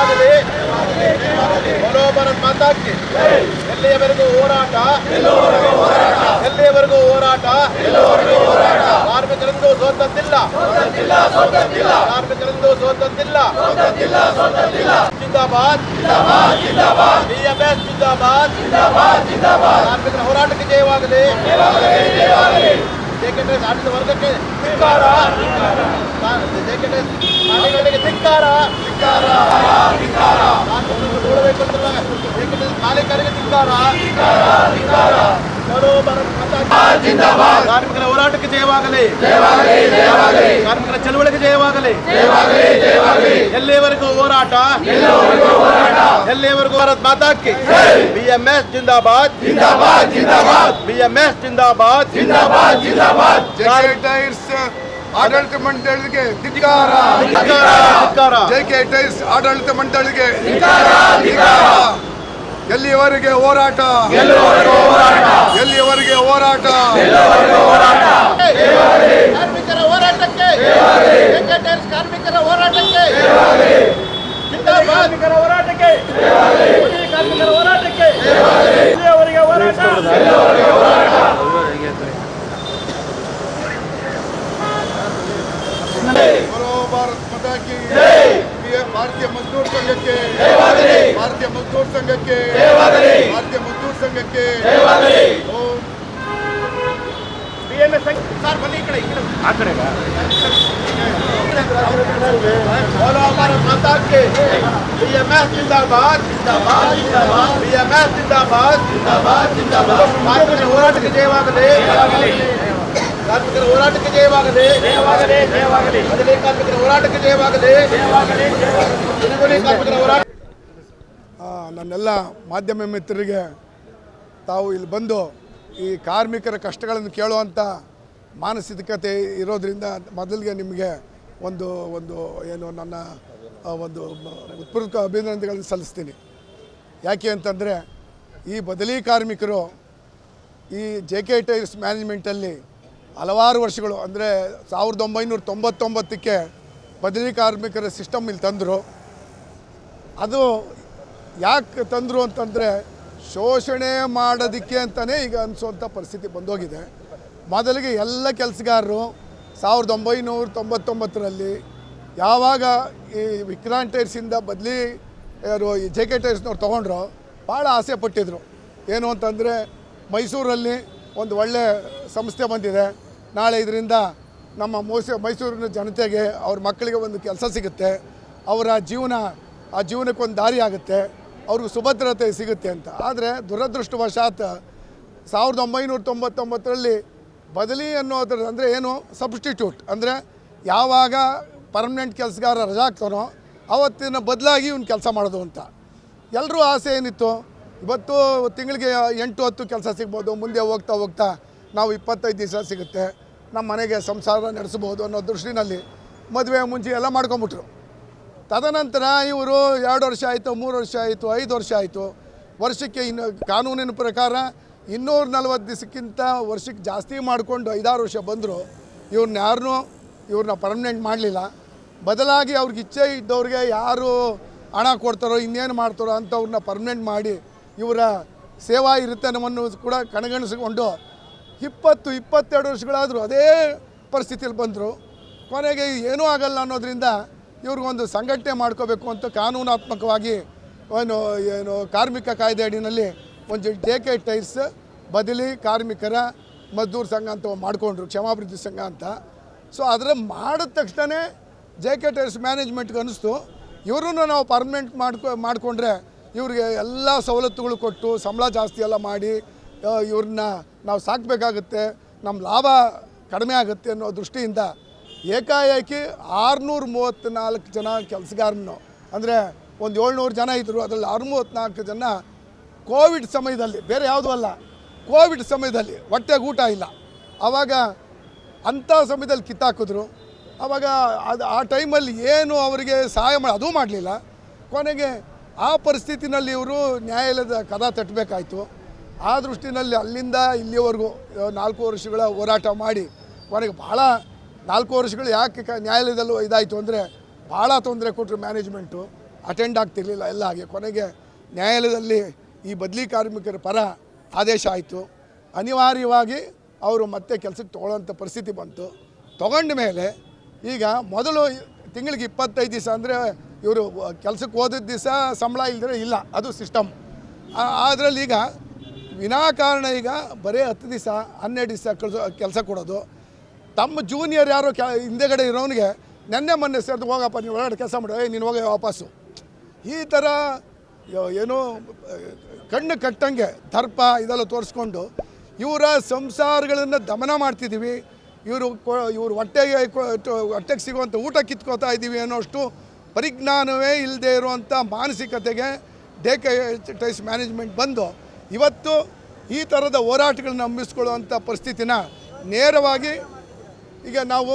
ಜಯವಾಗಲಿ ಬಲೋ ಭಾರತ್ ಮಾತಾಕ್ಕೆ ಎಲ್ಲಿಯವರೆಗೂ ಹೋರಾಟ? ಎಲ್ಲಿಯವರೆಗೂ ಹೋರಾಟ? ಕಾರ್ಮಿಕರಿಂದ ಸೋತದ್ದಿಲ್ಲ ಕಾರ್ಮಿಕರಂದು ಸೋತದ್ದಿಲ್ಲ ಜಿಂದಾಬಾದ್. ಬಿಎಂಎಸ್ ಜಿಂದಾಬಾದ್. ಕಾರ್ಮಿಕರ ಹೋರಾಟಕ್ಕೆ ಜಯವಾಗಲಿ. ಜೆಕೆಟಿಎಸ್ ಆಡಿದ ವರ್ಗಕ್ಕೆ ಧಿಕ್ಕಾರ. ಜೆಕೆಟಿಎಸ್ ಮಾಲೀಕರಿಗೆ ಧಿಕ್ಕಾರ. ನೋಡಬೇಕು ಅಂತಲ್ಲ ಜೆಕೆಟಿಎಸ್ ಮಾಲೀಕರಿಗೆ ಧಿಕ್ಕಾರ. ಕಿ. ಕಾರ್ಮಿಕರ ಹೋರಾಟಕ್ಕೆ ಜಯವಾಗಲಿ. ಕಾರ್ಮಿಕರ ಚಳುವಳಿಗೆ ಜಯವಾಗಲಿ. ಎಲ್ಲಿವರೆಗೂ ಹೋರಾಟ. ಎಲ್ಲಿಯವರೆಗೂ ಭಾರತ್ ಮಾತಾಕ್ಕೆ ಬಿಎಂಎಸ್ ಜಿಂದಾಬಾದ್! ಜಿಂದಾಬಾದ್ ಜಿಂದಾಬಾದ್! ಬಿಎಂಎಸ್ ಜಿಂದಾಬಾದ್! ಜಿಂದಾಬಾದ್ ಜಿಂದಾಬಾದ್! ಜೆಕೆ ಟೈರ್ಸ್ ಆಡಳಿತ ಮಂಡಳಿಗೆ ಧಿಕ್ಕಾರ! ಧಿಕ್ಕಾರ! ಜೆಕೆ ಟೈರ್ಸ್ ಆಡಳಿತ ಮಂಡಳಿಗೆ ಎಲ್ಲಿವರೆಗೆ ಎಲ್ಲಿಯವರೆಗೆ ಹೋರಾಟ? ಎಲ್ಲಿಯವರೆಗೆ ಹೋರಾಟ? ಕಾರ್ಮಿಕರ ಹೋರಾಟಕ್ಕೆ? ವೆಂಕಟೇಶ್ ಕಾರ್ಮಿಕರ ಹೋರಾಟಕ್ಕೆ ಕಾರ್ಮಿಕರ ಹೋರಾಟಕ್ಕೆ? ಕಾರ್ಮಿಕರ ಹೋರಾಟಕ್ಕೆ ಇಲ್ಲಿಯವರೆಗೆ ಹೋರಾಟ ಬರೋ ಭಾರತ್ ಮಾತಾ ಕಿ ಭಾರತೀಯ ಮಜ್ದೂರ್ ಸಂಘಕ್ಕೆ ಭಾರತೀಯ ಮಜ್ದೂರ್ ಸಂಘಕ್ಕೆ ಭಾರತೀಯ ಮಜ್ದೂರ್ ಸಂಘಕ್ಕೆ ಓಂ ಸರ್ ಬನ್ನಿ ಈ ಕಡೆ ಈ ಕಡೆ ಆ ಕಡೆ ಹೋರಾಟಕ್ಕೆ ಜಯವಾಗಲಿ ಕಾರ್ಮಿಕರ ಹೋರಾಟಕ್ಕೆ ಜಯವಾಗಲಿ ಜಯವಾಗಲಿ ಜಯವಾಗಲಿ ಅದರಲ್ಲಿ ಹೋರಾಟಕ್ಕೆ ಜಯವಾಗಲಿ ಜಯವಾಗಲಿ ಕಾರ್ಮಿಕರ ಹೋರಾಟ ನನ್ನೆಲ್ಲ ಮಾಧ್ಯಮ ಮಿತ್ರರಿಗೆ ತಾವು ಇಲ್ಲಿ ಬಂದು ಈ ಕಾರ್ಮಿಕರ ಕಷ್ಟಗಳನ್ನು ಕೇಳುವಂಥ ಮಾನಸಿಕತೆ ಇರೋದರಿಂದ ಮೊದಲಿಗೆ ನಿಮಗೆ ಒಂದು ಒಂದು ಏನು ನನ್ನ ಒಂದು ಉತ್ಪೂರ್ವಕ ಅಭಿನಂದನೆಗಳನ್ನು ಸಲ್ಲಿಸ್ತೀನಿ. ಯಾಕೆ ಅಂತಂದರೆ, ಈ ಬದಲಿ ಕಾರ್ಮಿಕರು ಈ ಜೆ ಕೆ ಟೈರ್ಸ್ ಮ್ಯಾನೇಜ್ಮೆಂಟಲ್ಲಿ ಹಲವಾರು ವರ್ಷಗಳು, ಅಂದರೆ ಸಾವಿರದ ಒಂಬೈನೂರ ತೊಂಬತ್ತೊಂಬತ್ತಕ್ಕೆ ಬದಲಿ ಕಾರ್ಮಿಕರ ಸಿಸ್ಟಮ್ ಇಲ್ಲಿ ತಂದರು. ಅದು ಯಾಕೆ ತಂದರು ಅಂತಂದರೆ, ಶೋಷಣೆ ಮಾಡೋದಕ್ಕೆ ಅಂತಲೇ ಈಗ ಅನಿಸುವಂಥ ಪರಿಸ್ಥಿತಿ ಬಂದೋಗಿದೆ. ಮೊದಲಿಗೆ ಎಲ್ಲ ಕೆಲಸಗಾರರು ಸಾವಿರದ ಒಂಬೈನೂರ ತೊಂಬತ್ತೊಂಬತ್ತರಲ್ಲಿ ಯಾವಾಗ ಈ ವಿಕ್ರಾಂತ್ ಟೈರ್ಸಿಂದ ಬದಲಿ, ಯಾರು ಈ ಜೆ ಕೆ ಟೈರ್ಸ್ನವ್ರು ತೊಗೊಂಡ್ರು, ಭಾಳ ಆಸೆ ಪಟ್ಟಿದ್ರು. ಏನು ಅಂತಂದರೆ, ಮೈಸೂರಲ್ಲಿ ಒಂದು ಒಳ್ಳೆ ಸಂಸ್ಥೆ ಬಂದಿದೆ. ನಾಳೆ ಇದರಿಂದ ನಮ್ಮ ಮೈಸೂ, ಮೈಸೂರಿನ ಜನತೆಗೆ ಅವ್ರ ಮಕ್ಕಳಿಗೆ ಒಂದು ಕೆಲಸ ಸಿಗುತ್ತೆ. ಅವರ ಜೀವನ, ಆ ಜೀವನಕ್ಕೆ ಒಂದು ದಾರಿ ಆಗುತ್ತೆ. ಅವ್ರಿಗೆ ಸುಭದ್ರತೆ ಸಿಗುತ್ತೆ ಅಂತ. ಆದರೆ ದುರದೃಷ್ಟವಶಾತ್ ಸಾವಿರದ ಒಂಬೈನೂರ ತೊಂಬತ್ತೊಂಬತ್ತರಲ್ಲಿ ಬದಲಿ ಅನ್ನೋದ್ರ ಅಂದರೆ ಏನು? ಸಬ್ಸ್ಟಿಟ್ಯೂಟ್ ಅಂದರೆ ಯಾವಾಗ ಪರ್ಮನೆಂಟ್ ಕೆಲಸಗಾರ ರಜಾ ಆಗ್ತಾನೋ ಅವತ್ತಿನ ಬದಲಾಗಿ ಇವ್ನು ಕೆಲಸ ಮಾಡೋದು ಅಂತ. ಎಲ್ಲರೂ ಆಸೆ ಏನಿತ್ತು? ಇವತ್ತು ತಿಂಗಳಿಗೆ ಎಂಟು, ಹತ್ತು ಕೆಲಸ ಸಿಗ್ಬೋದು, ಮುಂದೆ ಹೋಗ್ತಾ ಹೋಗ್ತಾ ನಾವು ಇಪ್ಪತ್ತೈದು ದಿವಸ ಸಿಗುತ್ತೆ. ನಮ್ಮ ಮನೆಗೆ ಸಂಸಾರ ನಡೆಸ್ಬೋದು ಅನ್ನೋ ದೃಷ್ಟಿನಲ್ಲಿ ಮದುವೆ ಮುಂಚೆ ಎಲ್ಲ ಮಾಡ್ಕೊಂಬಿಟ್ರು. ತದನಂತರ ಇವರು ಎರಡು ವರ್ಷ ಆಯಿತು, ಮೂರು ವರ್ಷ ಆಯಿತು, ಐದು ವರ್ಷ ಆಯಿತು. ವರ್ಷಕ್ಕೆ ಇನ್ನು ಕಾನೂನಿನ ಪ್ರಕಾರ ಇನ್ನೂರ ನಲ್ವತ್ತು ದಿವಸಕ್ಕಿಂತ ವರ್ಷಕ್ಕೆ ಜಾಸ್ತಿ ಮಾಡಿಕೊಂಡು ಐದಾರು ವರ್ಷ ಬಂದರು ಇವ್ರನ್ನ ಯಾರನ್ನೂ ಇವ್ರನ್ನ ಪರ್ಮನೆಂಟ್ ಮಾಡಲಿಲ್ಲ. ಬದಲಾಗಿ ಅವ್ರಿಗೆ ಇಚ್ಛೆ ಇದ್ದವ್ರಿಗೆ ಯಾರು ಹಣ ಕೊಡ್ತಾರೋ, ಇನ್ನೇನು ಮಾಡ್ತಾರೋ ಅಂಥವ್ರನ್ನ ಪರ್ಮನೆಂಟ್ ಮಾಡಿ ಇವರ ಸೇವಾ ಇರುತ್ತನವನ್ನು ಕೂಡ ಕಣಗಣಿಸಿಕೊಂಡು ಇಪ್ಪತ್ತು, ಇಪ್ಪತ್ತೆರಡು ವರ್ಷಗಳಾದರೂ ಅದೇ ಪರಿಸ್ಥಿತಿಯಲ್ಲಿ ಬಂದರು. ಕೊನೆಗೆ ಏನೂ ಆಗಲ್ಲ ಅನ್ನೋದರಿಂದ ಇವ್ರಿಗೊಂದು ಸಂಘಟನೆ ಮಾಡ್ಕೋಬೇಕು ಅಂತ ಕಾನೂನಾತ್ಮಕವಾಗಿ ಏನು ಏನು ಕಾರ್ಮಿಕ ಕಾಯ್ದೆ ಅಡಿನಲ್ಲಿ ಒಂದು ಜೆ ಕೆ ಟೈರ್ಸ್ ಬದಲಿ ಕಾರ್ಮಿಕರ ಮಜ್ದೂರ್ ಸಂಘ ಅಂತ ಮಾಡಿಕೊಂಡ್ರು, ಕ್ಷಮಾಭಿವೃದ್ಧಿ ಸಂಘ ಅಂತ. ಸೊ ಅದರ ಮಾಡಿದ ತಕ್ಷಣ ಜೆ ಕೆ ಟೈರ್ಸ್ ಮ್ಯಾನೇಜ್ಮೆಂಟ್ಗೆ ಅನ್ನಿಸ್ತು ಇವ್ರೂ ನಾವು ಪರ್ಮನೆಂಟ್ ಮಾಡ್ಕೊ, ಮಾಡಿಕೊಂಡ್ರೆ ಇವ್ರಿಗೆ ಎಲ್ಲ ಸವಲತ್ತುಗಳು ಕೊಟ್ಟು ಸಂಬಳ ಜಾಸ್ತಿ ಎಲ್ಲ ಮಾಡಿ ಇವ್ರನ್ನ ನಾವು ಸಾಕಬೇಕಾಗುತ್ತೆ ನಮ್ಮ ಲಾಭ ಕಡಿಮೆ ಆಗುತ್ತೆ ಅನ್ನೋ ದೃಷ್ಟಿಯಿಂದ ಏಕಾಏಕಿ ಆರುನೂರ ಮೂವತ್ತ್ನಾಲ್ಕು ಜನ ಕೆಲಸಗಾರನು. ಅಂದರೆ ಒಂದು ಏಳ್ನೂರು ಜನ ಇದ್ದರು ಅದರಲ್ಲಿ ಆರುನೂರ ಮೂವತ್ತ್ನಾಲ್ಕು ಜನ ಕೋವಿಡ್ ಸಮಯದಲ್ಲಿ, ಬೇರೆ ಯಾವುದೂ ಅಲ್ಲ, ಕೋವಿಡ್ ಸಮಯದಲ್ಲಿ ಹೊಟ್ಟೆಗೆ ಊಟ ಇಲ್ಲ. ಆವಾಗ ಅಂಥ ಸಮಯದಲ್ಲಿ ಕಿತ್ತಾಕಿದ್ರು. ಆವಾಗ ಅದು ಆ ಟೈಮಲ್ಲಿ ಏನು ಅವರಿಗೆ ಸಹಾಯ ಮಾಡಿ, ಅದೂ ಮಾಡಲಿಲ್ಲ. ಕೊನೆಗೆ ಆ ಪರಿಸ್ಥಿತಿನಲ್ಲಿ ಇವರು ನ್ಯಾಯಾಲಯದ ಕದ ತಟ್ಟಬೇಕಾಯ್ತು ಆ ದೃಷ್ಟಿನಲ್ಲಿ ಅಲ್ಲಿಂದ ಇಲ್ಲಿವರೆಗೂ ನಾಲ್ಕು ವರ್ಷಗಳ ಹೋರಾಟ ಮಾಡಿ, ಕೊನೆಗೆ ಭಾಳ ನಾಲ್ಕು ವರ್ಷಗಳು ಯಾಕೆ ನ್ಯಾಯಾಲಯದಲ್ಲೂ ಇದಾಯಿತು ಅಂದರೆ ಭಾಳ ತೊಂದರೆ ಕೊಟ್ಟರು ಮ್ಯಾನೇಜ್ಮೆಂಟು. ಅಟೆಂಡ್ ಆಗ್ತಿರ್ಲಿಲ್ಲ ಎಲ್ಲ ಹಾಗೆ. ಕೊನೆಗೆ ನ್ಯಾಯಾಲಯದಲ್ಲಿ ಈ ಬದಲಿ ಕಾರ್ಮಿಕರ ಪರ ಆದೇಶ ಆಯಿತು. ಅನಿವಾರ್ಯವಾಗಿ ಅವರು ಮತ್ತೆ ಕೆಲಸಕ್ಕೆ ತೊಗೊಳ್ಳೋಂಥ ಪರಿಸ್ಥಿತಿ ಬಂತು. ತೊಗೊಂಡ ಮೇಲೆ ಈಗ ಮೊದಲು ತಿಂಗಳಿಗೆ ಇಪ್ಪತ್ತೈದು ದಿವಸ ಅಂದರೆ ಇವರು ಕೆಲಸಕ್ಕೆ ಹೋದ ದಿವಸ ಸಂಬಳ ಇಲ್ಲದ್ರೆ ಇಲ್ಲ, ಅದು ಸಿಸ್ಟಮ್. ಅದರಲ್ಲಿ ಈಗ ವಿನಾಕಾರಣ ಈಗ ಬರೀ ಹತ್ತು ದಿವಸ, ಹನ್ನೆರಡು ದಿವಸ ಕೆಲಸ ಕೆಲಸ ಕೊಡೋದು. ತಮ್ಮ ಜೂನಿಯರ್ ಯಾರೋ ಕೆ ಹಿಂದೆಗಡೆ ಇರೋನಿಗೆ ನೆನ್ನೆ ಮೊನ್ನೆ ಸೇರಿದು ಹೋಗಪ್ಪ ನೀವು ಒಳಗಡೆ ಕೆಲಸ ಮಾಡೋ, ಏಯ್ ನೀನು ಹೋಗಿ ವಾಪಸ್ಸು. ಈ ಥರ ಏನೋ, ಕಣ್ಣು ಕಟ್ಟಂಗೆ, ದರ್ಪ ಇದೆಲ್ಲ ತೋರಿಸ್ಕೊಂಡು ಇವರ ಸಂಸಾರಗಳನ್ನು ದಮನ ಮಾಡ್ತಿದ್ದೀವಿ. ಇವರು ಇವರು ಹೊಟ್ಟೆಗೆ ಹೊಟ್ಟೆಗೆ ಸಿಗುವಂಥ ಊಟ ಕಿತ್ಕೋತಾ ಇದ್ದೀವಿ ಅನ್ನೋಷ್ಟು ಪರಿಜ್ಞಾನವೇ ಇಲ್ಲದೆ ಇರುವಂಥ ಮಾನಸಿಕತೆಗೆ ಡೇ ಟೈಸ್ ಮ್ಯಾನೇಜ್ಮೆಂಟ್ ಬಂದು ಇವತ್ತು ಈ ಥರದ ಹೋರಾಟಗಳನ್ನ ನಂಬಿಸ್ಕೊಳ್ಳುವಂಥ ಪರಿಸ್ಥಿತಿನ ನೇರವಾಗಿ ಈಗ ನಾವು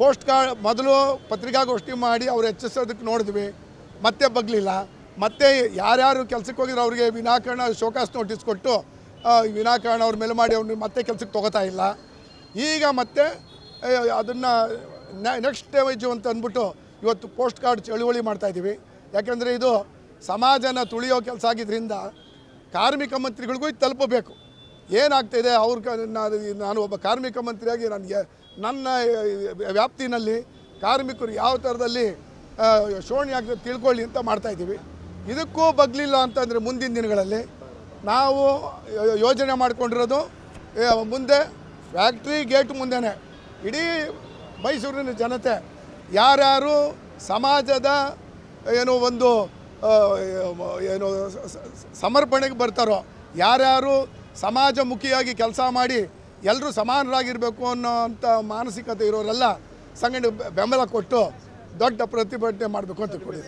ಪೋಸ್ಟ್ ಕಾರ್ಡ್, ಮೊದಲು ಪತ್ರಿಕಾಗೋಷ್ಠಿ ಮಾಡಿ ಅವ್ರು ಹೆಚ್ಚಿಸೋದಕ್ಕೆ ನೋಡಿದ್ವಿ. ಮತ್ತೆ ಬಗ್ಲಿಲ್ಲ. ಮತ್ತೆ ಯಾರ್ಯಾರು ಕೆಲಸಕ್ಕೆ ಹೋಗಿದ್ರು ಅವ್ರಿಗೆ ವಿನಾಕಾರಣ ಶೋಕಾಸ್ ನೋಟಿಸ್ ಕೊಟ್ಟು ವಿನಾಕಾರಣ ಅವ್ರ ಮೇಲೆ ಮಾಡಿ ಅವ್ರನ್ನ ಮತ್ತೆ ಕೆಲಸಕ್ಕೆ ತೊಗೋತಾ ಇಲ್ಲ. ಈಗ ಮತ್ತೆ ಅದನ್ನು ನೆಕ್ಸ್ಟ್ ಸ್ಟೇಜು ಅಂತ ಅಂದ್ಬಿಟ್ಟು ಇವತ್ತು ಪೋಸ್ಟ್ ಕಾರ್ಡ್ ಚಳುವಳಿ ಮಾಡ್ತಾಯಿದ್ದೀವಿ ಯಾಕೆಂದರೆ ಇದು ಸಮಾಜನ ತುಳಿಯೋ ಕೆಲಸ ಆಗಿದ್ದರಿಂದ ಕಾರ್ಮಿಕ ಮಂತ್ರಿಗಳಿಗೂ ಇದು ತಲುಪಬೇಕು. ಏನಾಗ್ತಾಯಿದೆ ಅವ್ರ ನಾನು ಒಬ್ಬ ಕಾರ್ಮಿಕ ಮಂತ್ರಿಯಾಗಿ ನನಗೆ ನನ್ನ ವ್ಯಾಪ್ತಿನಲ್ಲಿ ಕಾರ್ಮಿಕರು ಯಾವ ಥರದಲ್ಲಿ ಶೋಣಿ ಆಗ್ತದೆ ತಿಳ್ಕೊಳ್ಳಿ ಅಂತ ಮಾಡ್ತಾಯಿದ್ದೀವಿ ಇದಕ್ಕೂ ಬಗ್ಲಿಲ್ಲ ಅಂತಂದರೆ ಮುಂದಿನ ದಿನಗಳಲ್ಲಿ ನಾವು ಯೋಜನೆ ಮಾಡ್ಕೊಂಡಿರೋದು. ಮುಂದೆ ಫ್ಯಾಕ್ಟ್ರಿ ಗೇಟ್ ಮುಂದೆನೇ. ಇಡೀ ಮೈಸೂರಿನ ಜನತೆ, ಯಾರ್ಯಾರು ಸಮಾಜದ ಏನೋ ಒಂದು ಏನು ಸಮರ್ಪಣೆಗೆ ಬರ್ತಾರೋ, ಯಾರ್ಯಾರು ಸಮಾಜಮುಖಿಯಾಗಿ ಕೆಲಸ ಮಾಡಿ ಎಲ್ಲರೂ ಸಮಾನರಾಗಿರಬೇಕು ಅನ್ನೋ ಅಂಥ ಮಾನಸಿಕತೆ ಇರೋರೆಲ್ಲ ಸಂಘಟನೆ ಬೆಂಬಲ ಕೊಟ್ಟು ದೊಡ್ಡ ಪ್ರತಿಭಟನೆ ಮಾಡಬೇಕು ಅಂತ ಕೊಡಿ